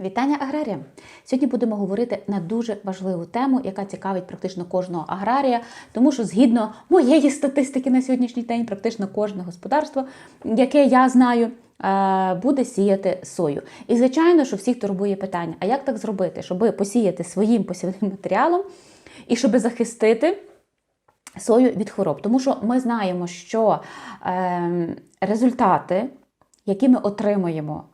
Вітання аграріям! Сьогодні будемо говорити на дуже важливу тему, яка цікавить практично кожного аграрія, тому що згідно моєї статистики на сьогоднішній день, практично кожне господарство, яке я знаю, е, буде сіяти сою. І звичайно, що всіх турбує питання: а як так зробити, щоб посіяти своїм посівним матеріалом і щоб захистити сою від хвороб? Тому що ми знаємо, що е, результати, які ми отримуємо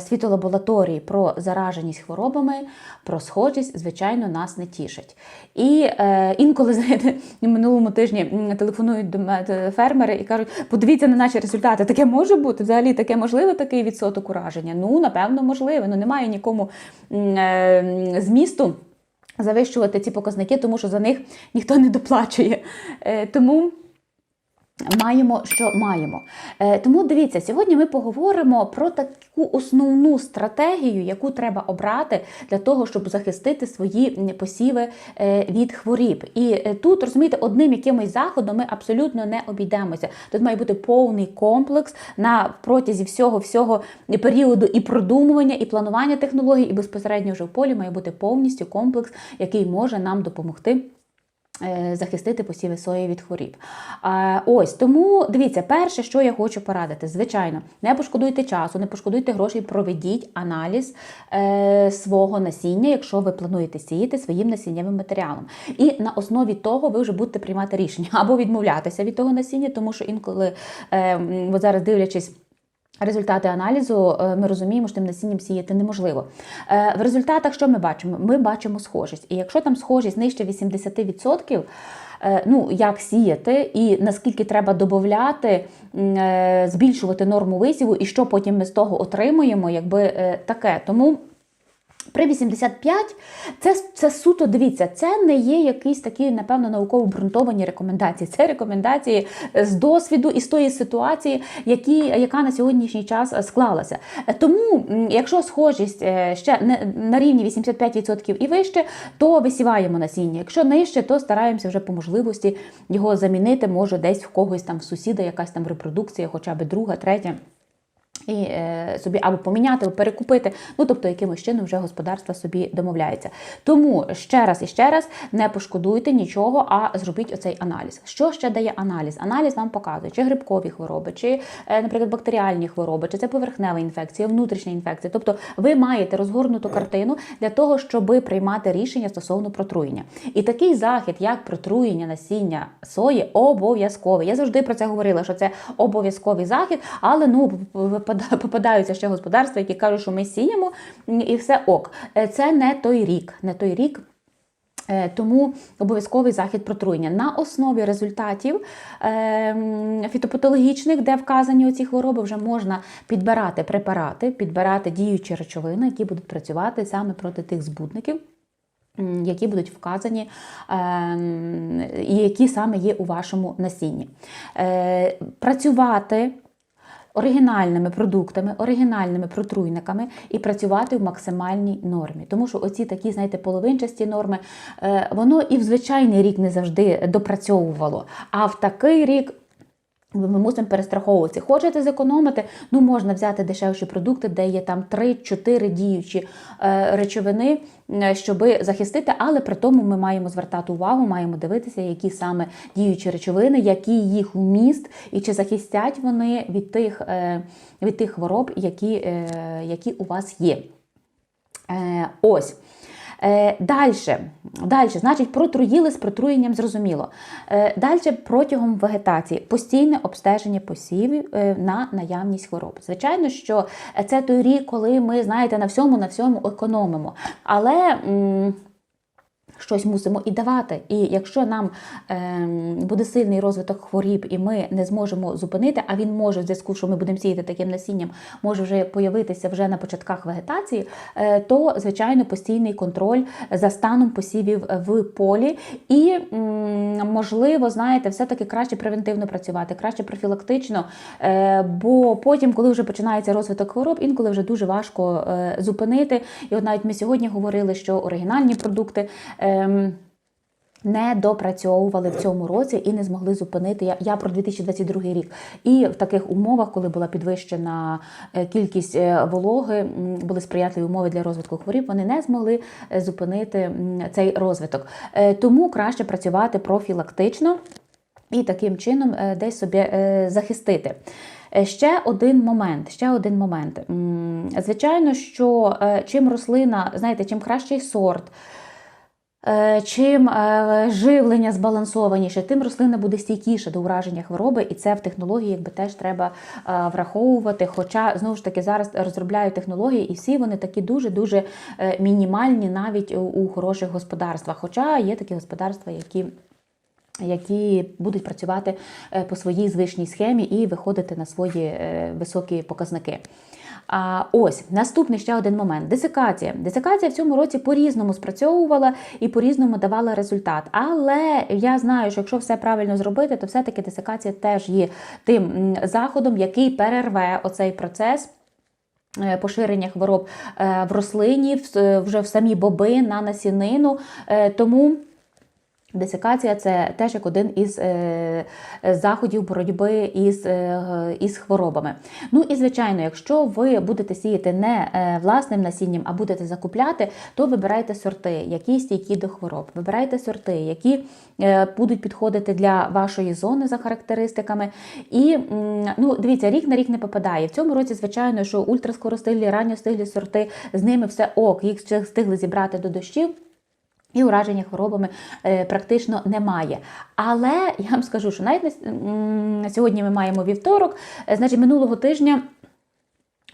світолабораторії про зараженість хворобами, про схожість, звичайно, нас не тішать. І е, інколи, знаєте, минулому тижні телефонують до фермери і кажуть, подивіться на наші результати, таке може бути? Взагалі таке можливе такий відсоток ураження? Ну, напевно, можливе. Ну, немає нікому е, змісту завищувати ці показники, тому що за них ніхто не доплачує. Е, Тому. Маємо, що маємо. Е, тому дивіться, сьогодні ми поговоримо про таку основну стратегію, яку треба обрати для того, щоб захистити свої посіви е, від хворіб. І е, тут розумієте, одним якимось заходом ми абсолютно не обійдемося. Тут має бути повний комплекс на протязі всього всього періоду і продумування, і планування технологій, і безпосередньо вже в полі має бути повністю комплекс, який може нам допомогти. Е, Захистити посіви сої від хворіб. Ось тому дивіться, перше, що я хочу порадити, звичайно, не пошкодуйте часу, не пошкодуйте грошей, проведіть аналіз е, свого насіння, якщо ви плануєте сіяти своїм насіннєвим матеріалом. І на основі того ви вже будете приймати рішення або відмовлятися від того насіння, тому що інколи, е, от зараз дивлячись. Результати аналізу е, ми розуміємо, що тим насінням сіяти неможливо. Е, В результатах що ми бачимо? Ми бачимо схожість. І якщо там схожість нижче 80%, е, ну як сіяти, і наскільки треба додати, збільшувати норму висіву, і що потім ми з того отримуємо, якби таке. Тому. При 85 це, це суто дивіться, це не є якісь такі, напевно, науково обґрунтовані рекомендації. Це рекомендації з досвіду і з тої ситуації, які, яка на сьогоднішній час е, склалася. Е, Тому, якщо схожість е, ще не на рівні 85% і вище, то висіваємо насіння. Якщо нижче, то стараємося вже по можливості його замінити. Може, десь в когось там в сусіда, якась там репродукція, хоча б друга, третя. І е, собі або поміняти, або перекупити, ну тобто якимось чином вже господарство собі домовляється. Тому ще раз і ще раз не пошкодуйте нічого, а зробіть оцей аналіз. Що ще дає аналіз? Аналіз нам показує, чи грибкові хвороби, чи, е, наприклад, бактеріальні хвороби, чи це поверхнева інфекція, внутрішня інфекція. Тобто ви маєте розгорнуту картину для того, щоб приймати рішення стосовно протруєння. І такий захід, як протруєння насіння сої, обов'язковий. Я завжди про це говорила, що це обов'язковий захід, але ну попадаються ще господарства, які кажуть, що ми сіємо і все ок. Е, Це не той рік, не той рік. Е, Тому обов'язковий захід протруєння на основі результатів е, фітопатологічних, де вказані оці хвороби, вже можна підбирати препарати, підбирати діючі речовини, які будуть працювати саме проти тих збудників. Які будуть вказані, і які саме є у вашому насінні. Працювати оригінальними продуктами, оригінальними протруйниками і працювати в максимальній нормі. Тому що оці такі, знаєте, половинчасті норми, е, воно і в звичайний рік не завжди допрацьовувало. А в такий рік. Ми мусимо перестраховуватися. Хочете зекономити? Ну можна взяти дешевші продукти, де є там 3-4 діючі е, речовини, е, щоб захистити, але при тому ми маємо звертати увагу, маємо дивитися, які саме діючі речовини, який їх вміст, і чи захистять вони від тих, е, від тих хвороб, які, які у вас є. Ось. Е, Далі, далі, значить, протруїли з протруєнням зрозуміло. Е, Далі протягом вегетації постійне обстеження посівів е, на наявність хвороб. Звичайно, що це той рік, коли ми, знаєте, на всьому на всьому економимо. Але. Щось мусимо і давати. І якщо нам ем, буде сильний розвиток хворіб, і ми не зможемо зупинити, а він може в зв'язку, що ми будемо сіяти таким насінням, може вже появитися вже на початках вегетації, е, то звичайно постійний контроль за станом посівів в полі. І м, можливо, знаєте, все-таки краще превентивно працювати, краще профілактично, е, бо потім, коли вже починається розвиток хвороб, інколи вже дуже важко е, зупинити. І от навіть ми сьогодні говорили, що оригінальні продукти. Ем, Не допрацьовували в цьому році і не змогли зупинити. Я, я про 2022 рік. І в таких умовах, коли була підвищена е, кількість е, вологи, були сприятливі умови для розвитку хворіб, вони не змогли е, зупинити цей розвиток. Тому краще працювати профілактично і таким чином десь собі захистити. Ще один момент. Ще один момент. Звичайно, що чим рослина, знаєте, чим кращий сорт. Е, Чим е, живлення збалансованіше, тим рослина буде стійкіша до ураження хвороби, і це в технології якби теж треба е, враховувати. Хоча знову ж таки зараз розробляють технології, і всі вони такі дуже дуже е, мінімальні, навіть у, хороших господарствах. Хоча є такі господарства, які які будуть працювати по своїй звичній схемі і виходити на свої високі показники. А ось наступний ще один момент: десикація. Десикація в цьому році по-різному спрацьовувала і по-різному давала результат. Але я знаю, що якщо все правильно зробити, то все-таки десикація теж є тим заходом, який перерве оцей процес. е, Поширення хвороб е, в рослині, е, вже в самі боби на насінину. Тому Десикація це теж як один із е, е, заходів боротьби із, е, із хворобами. Ну і звичайно, якщо ви будете сіяти не власним насінням, а будете закупляти, то вибирайте сорти, які стійкі до хвороб. Вибирайте сорти, які будуть підходити для вашої зони за характеристиками. І ну, дивіться, рік на рік не попадає. В цьому році, звичайно, що ультраскоростиглі, ранньостиглі сорти, з ними все ок, їх встигли зібрати до дощів. І ураження хворобами е, практично немає. Але я вам скажу, що навіть на сьогодні ми маємо вівторок, е, значить, минулого тижня.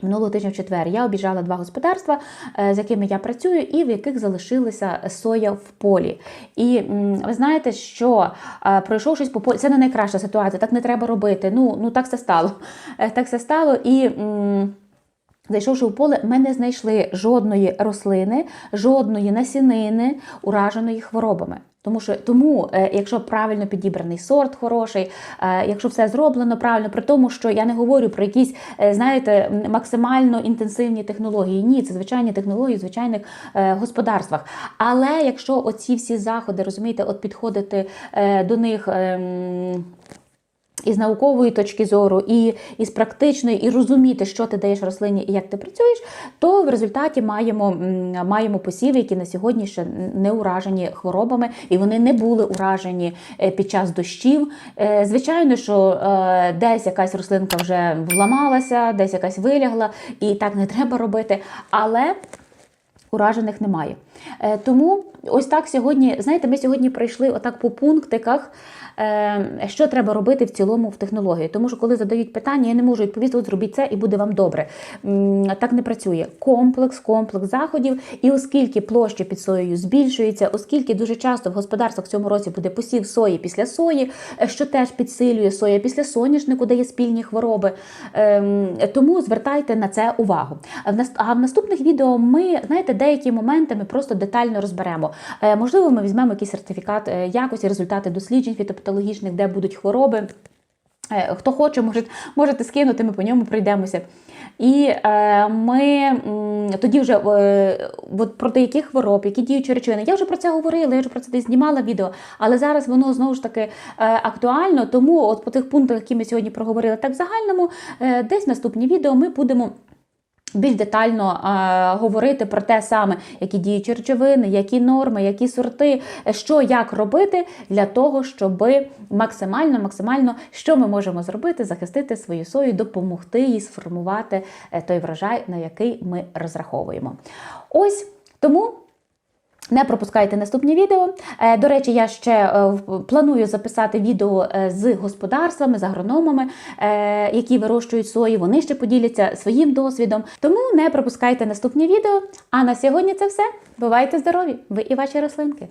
Минулого тижня в четвер я обіжала два господарства, е, з якими я працюю, і в яких залишилася соя в полі. І ви знаєте, що пройшовшись по полі, це не найкраща ситуація, так не треба робити. Ну, ну так все стало. Так все стало. І. Зайшовши в поле, ми не знайшли жодної рослини, жодної насінини, ураженої хворобами. Тому що тому, е, якщо правильно підібраний сорт хороший, е, якщо все зроблено правильно, при тому, що я не говорю про якісь, е, знаєте, максимально інтенсивні технології. Ні, це звичайні технології в звичайних господарствах. Але якщо оці всі заходи, розумієте, от підходити до них. І з наукової точки зору, і, і з практичної, і розуміти, що ти даєш рослині і як ти працюєш, то в результаті маємо, маємо посіви, які на сьогодні ще не уражені хворобами, і вони не були уражені е, під час дощів. Е, Звичайно, що е, десь якась рослинка вже вламалася, десь якась вилягла, і так не треба робити. Але уражених немає. Е, Тому ось так сьогодні, знаєте, ми сьогодні пройшли отак по пунктиках, е, що треба робити в цілому в технології. Тому що коли задають питання, я не можу відповісти, от зробіть це і буде вам добре. Так не працює. Комплекс, комплекс заходів. І оскільки площа під соєю збільшується, оскільки дуже часто в господарствах в цьому році буде посів сої після сої, е, що теж підсилює соя після соняшнику, де є спільні хвороби. Ем, Тому звертайте на це увагу. А в наступних відео ми, знаєте, деякі моменти ми просто детально розберемо. Е, Можливо, ми візьмемо якийсь сертифікат е, якості, результати досліджень фітопатологічних, де будуть хвороби. Е, Хто хоче, може, можете скинути, ми по ньому пройдемося. І е, ми м, тоді вже е, от проти яких хвороб, які діючі речовини. Я вже про це говорила, я вже про це десь знімала відео, але зараз воно знову ж таки е, актуально. Тому от по тих пунктах, які ми сьогодні проговорили, так в загальному, е, десь наступні відео ми будемо. Більш детально е, говорити про те саме, які діючі речовини, які норми, які сорти, е, що як робити для того, щоб максимально, максимально, що ми можемо зробити, захистити свою сою, допомогти їй сформувати е, той врожай, на який ми розраховуємо. Ось тому. Не пропускайте наступні відео. Е, До речі, я ще е, планую записати відео е, з господарствами, з агрономами, які вирощують сої. Вони ще поділяться своїм досвідом. Тому не пропускайте наступні відео. А на сьогодні це все. Бувайте здорові! Ви і ваші рослинки.